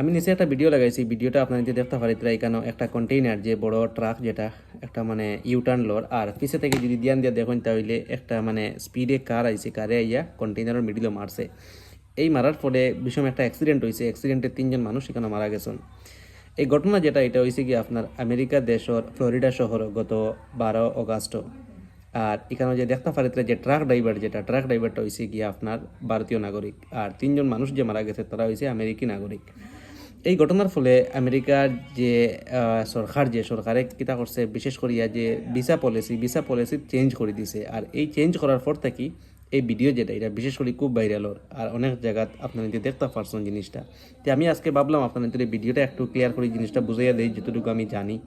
আমি নিচে একটা ভিডিও লাগাইছি ভিডিওটা আপনার যদি দেখতে পারি তারা এখানে একটা কন্টেইনার যে বড় ট্রাক যেটা একটা মানে ইউটার্ন লোর আর পিছে থেকে যদি দিয়ান দিয়া দেখুন, তাহলে একটা মানে স্পিডে কার আইছে কারে আইয়া কন্টেইনারের মিডিলে মারছে। এই মারার ফলে ভীষণ একটা অ্যাক্সিডেন্ট হয়েছে অ্যাক্সিডেন্টে তিনজন মানুষ এখানে মারা গেছেন। এই ঘটনা যেটা, এটা হয়েছে কি আপনার আমেরিকা দেশের ফ্লোরিডা শহর গত বারো অগাস্ট। আর এখানে যে দেখতে পারে যে ট্রাক ড্রাইভার যেটা ট্রাক ড্রাইভারটা হয়েছে কি আপনার ভারতীয় নাগরিক। আর তিনজন মানুষ যে মারা গেছে, তারা হয়েছে আমেরিকি নাগরিক। এই ঘটনার ফলে আমেরিকার যে সরকার যে সরকারে কিতা করছে, বিশেষ করিয়া যে visa policy visa policy change করে দিছে। আর এই চেঞ্জ করার পর থেকে এই ভিডিও যেটা, এটা বিশেষ করে খুব ভাইরাল আর অনেক জায়গাত আপনারা যদি দেখতে পারছেন জিনিসটা। তো আমি আজকে ভাবলাম আপনাদের এই ভিডিওটা একটু ক্লিয়ার করে, জিনিসটা বুঝাইয়া দেই, যতটুকু আমি জানি।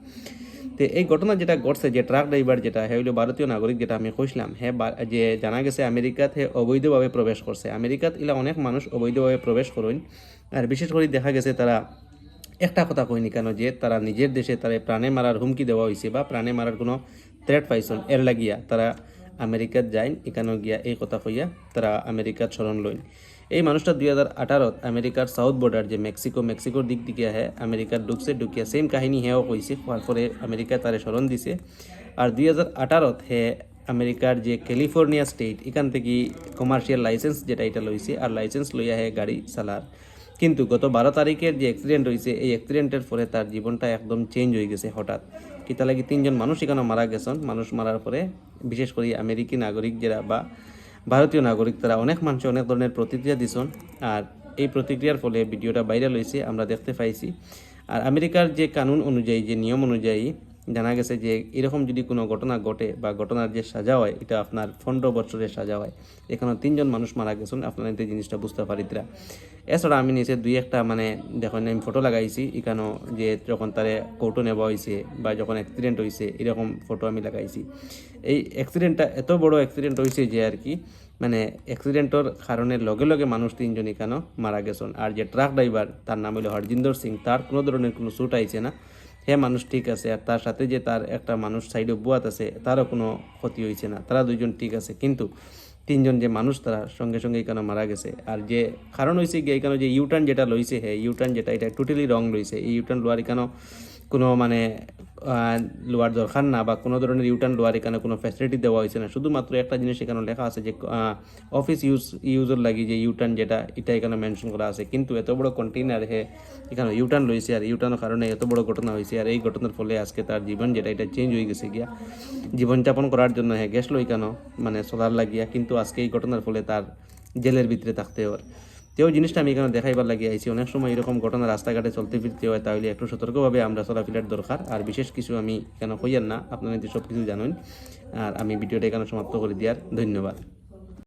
তো এই ঘটনা যেটা ঘটছে, যে ট্রাক ড্রাইভার যেটা, হে হইল ভারতীয় নাগরিক যেটা আমি কইছিলাম, হে বা- যে জানা গেছে আমেরিকাত হে অবৈধভাবে প্রবেশ করছে। আমেরিকাত ইলা অনেক মানুষ অবৈধভাবে প্রবেশ করেন। আর বিশেষ করে দেখা গেছে তারা একটা কথা কইনি কেন যে তারা নিজের দেশে তারা প্রাণে মারার হুমকি দেওয়া হয়েছে বা প্রাণে মারার কোনো থ্রেট পাইছেন। এর লাগিয়া তারা আমেরিকাত যাইন, এখানেও গিয়া এই কথা কইয়া তারা আমেরিকাত স্মরণ লইন। এই মানুষটা দুই হাজার আঠারোত আমেরিকার সাউথ বর্ডার যে মেক্সিকো, মেক্সিকোর দিক দিকে আহে, আমেরিকার ঢুকছে ঢুকিয়া সেম কাহিনী হেও কইছে হওয়ার পরে আমেরিকা তারে স্মরণ দিছে। আর দুই হাজার আঠারোত হে আমেরিকার যে ক্যালিফোর্নিয়া স্টেট, এখান থেকে কমার্শিয়াল লাইসেন্স যেটা এটা লইছে, আর লাইসেন্স লইয়া হে গাড়ি চালার। কিন্তু গত বারো তারিখের যে অ্যাক্সিডেন্ট হয়েছে এই অ্যাক্সিডেন্টের ফলে তার জীবনটা একদম চেঞ্জ হয়ে গেছে হঠাৎ। কি কিতা লাগি তিনজন মানুষ এখানে মারা গেছেন? মানুষ মারার পরে বিশেষ করে আমেরিকি নাগরিক যারা বা ভারতীয় নাগরিক, তারা অনেক মানুষ অনেক ধরনের প্রতিক্রিয়া দিছেন। আর এই প্রতিক্রিয়ার ফলে ভিডিওটা ভাইরাল হয়েছে আমরা দেখতে পাইছি। আর আমেরিকার যে কানুন অনুযায়ী, যে নিয়ম অনুযায়ী জানা গেছে যে এরকম যদি কোনো ঘটনা ঘটে বা ঘটনার যে সাজা হয়, এটা আপনার পনেরো বছরের সাজা হয়। এখানে তিনজন মানুষ মারা গেছেন, আপনারা এই জিনিসটা বুঝতে পারিতরা এছাড়া আমি নিচে দুই একটা মানে দেখুন, আমি ফটো লাগাইছি। এখানেও যে যখন তারে কৌটো নেওয়া হয়েছে বা যখন অ্যাক্সিডেন্ট হয়েছে এরকম ফটো আমি লাগাইছি। এই অ্যাক্সিডেন্টটা এত বড় অ্যাক্সিডেন্ট হয়েছে যে আর কি মানে অ্যাক্সিডেন্টর কারণে লগে লগে মানুষ তিনজন এখানে মারা গেছেন। আর যে ট্রাক ড্রাইভার তার নাম হলো হরজিন্দর সিং, তার কোনো ধরনের কোনো স্যুট আইছে না। হ্যাঁ মানুষ, ঠিক আছে। আর তার সাথে যে তার একটা মানুষ সাইডে বুয়াত আছে, তারও কোনো ক্ষতি হয়েছে না। তারা দুইজন ঠিক আছে। কিন্তু তিনজন যে মানুষ, তারা সঙ্গে সঙ্গে এখানে মারা গেছে। আর যে কারণ হয়েছে গিয়ে এখানে যে ইউটার্ন যেটা লইছে হ্যাঁ ইউটার্ন যেটা, এটা টোটালি রং লইছে। এই ইউটার্ন লোয়ার এখানে কোনো মানে লোয়ার দরকার না বা কোনো ধরনের ইউটার্ন লোয়ার এখানে কোনো ফ্যাসিলিটি দেওয়া হয়েছে না। শুধুমাত্র একটা জিনিস এখানে লেখা আছে যে অফিস ইউজ ইউজের লাগি যে ইউটার্ন যেটা, এটা এখানে মেনশন করা আছে। কিন্তু এত বড় কন্টেইনার হে এখানে ইউটার্ন লইছে আর ইউটার্নের কারণে এত বড় ঘটনা হয়েছে আর এই ঘটনার ফলে আজকে তার জীবন যেটা, এটা চেঞ্জ হয়ে গেছে গিয়া। জীবনযাপন করার জন্য হ্যাঁ গেছিল এখানে মানে চলার লাগিয়া। কিন্তু আজকে এই ঘটনার ফলে তার জেলের ভিতরে থাকতে হয়। তেও জিনিসটা আমি এখানে দেখাইবার লাগি, আইছি। অনেক সময় এরকম ঘটনা রাস্তাঘাটে চলতে ফিরতে হয়, তাহলে একটু সতর্কভাবে আমরা চলাফেরার দরকার। আর বিশেষ কিছু আমি কেন কইয়ার না, আপনারা সব কিছু জানেন। আর আমি ভিডিওটা এখানে সমাপ্ত করে দিয়ার, ধন্যবাদ।